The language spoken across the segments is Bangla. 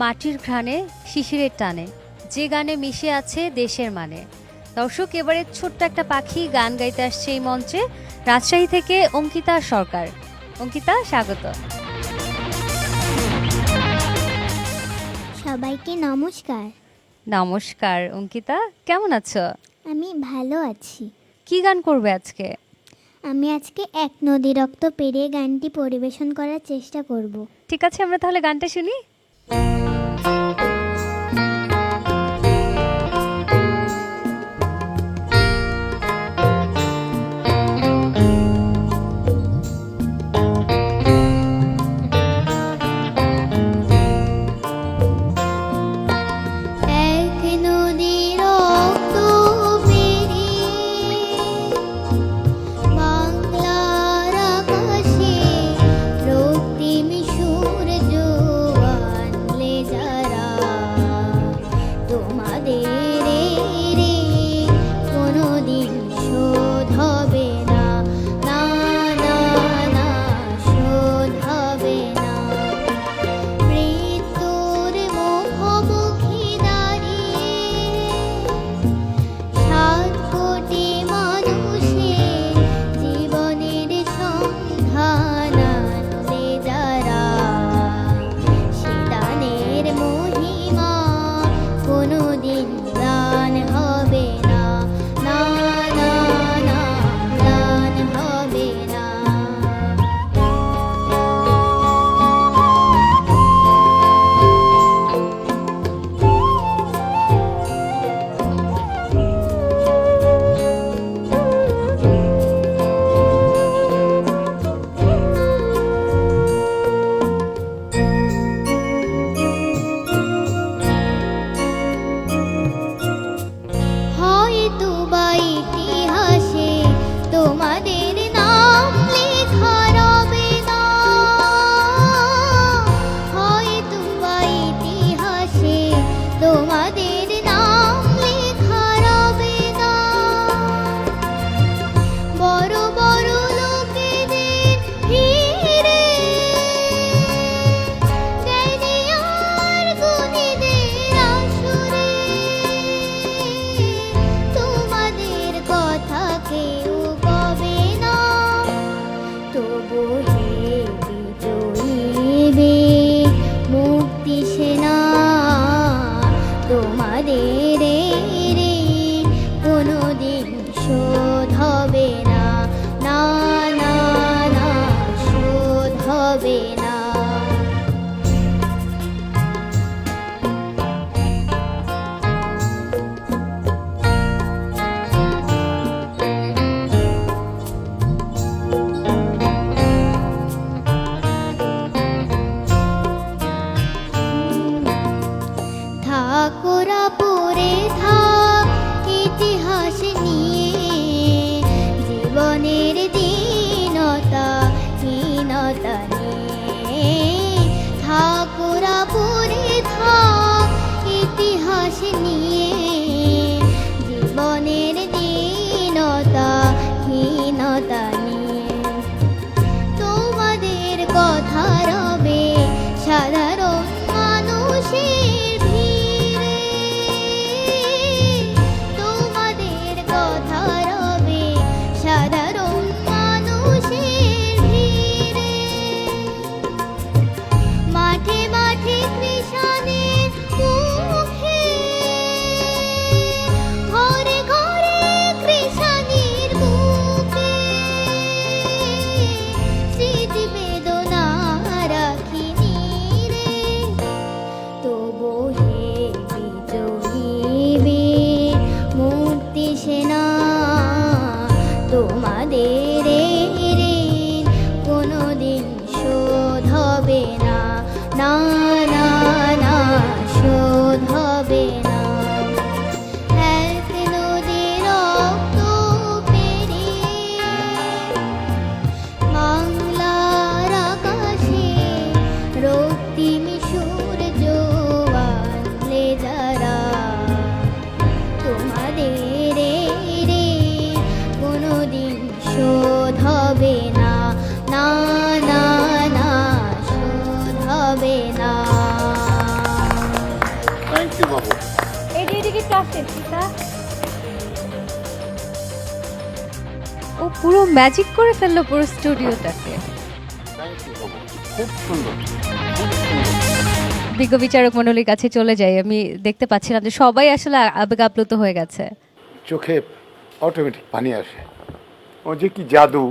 মাটির ঘ্রাণে শিশিরের টানে। যে গানে মিশে আছে দেশের মানে। দর্শক এবারে ছোট্ট একটা পাখি গান গাইতে আসছে এই মঞ্চে। রাজশাহী থেকে অঙ্কিতা সরকার। অঙ্কিতা স্বাগত। সবাইকে নমস্কার। নমস্কার অঙ্কিতা কেমন আছো? আমি ভালো আছি। কি গান করবে আজকে? আমি আজকে এক নদী রক্ত পেরিয়ে গানটি পরিবেশন করার চেষ্টা করব। ঠিক আছে আমরা তাহলে গানটা শুনি। এক তোমাদের ঠাকুরা পরে তোমাদের ঋণ কোনো দিন শোধ হবে না। না না না শোধ ও পুরো ম্যাজিক করে ফেলল পুরো স্টুডিওটাকে খুব সুন্দর বিজ্ঞ বিচারক মণ্ডলীর কাছে চলে যাই আমি দেখতে পাচ্ছিলাম যে সবাই আসলে আবেগ আপ্লুত হয়ে গেছে। চোখে অটোমেটিক পানি আসে। ও যে কি জাদু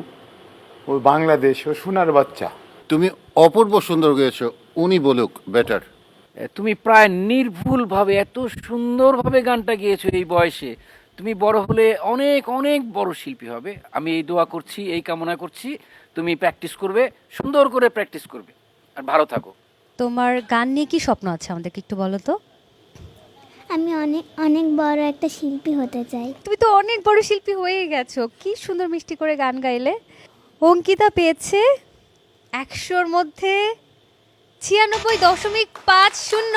ও বাংলাদেশ ও সোনার বাচ্চা। তুমি অপূর্ব সুন্দর গেয়েছো উনি বলুক বেটার তুমি প্রায় নির্ভুলভাবে এত সুন্দরভাবে গানটা গেয়েছো এই বয়সে। তুমি বড় হলে অনেক অনেক বড় শিল্পী হবে। আমি এই দোয়া করছি এই কামনা করছি। তুমি প্র্যাকটিস করবে সুন্দর করে প্র্যাকটিস করবে। আর ভালো থাকো। তোমার গান নিয়ে কি স্বপ্ন আছে আমাদেরকে একটু বলো তো? আমি অনেক অনেক বড় একটা শিল্পী হতে চাই। তুমি তো অনেক বড় শিল্পী হয়ে গেছো। কি সুন্দর মিষ্টি করে গান গাইলে। অঙ্কিতা পেয়েছে একশোর মধ্যে ছিয়ানব্বই দশমিক পাঁচ শূন্য।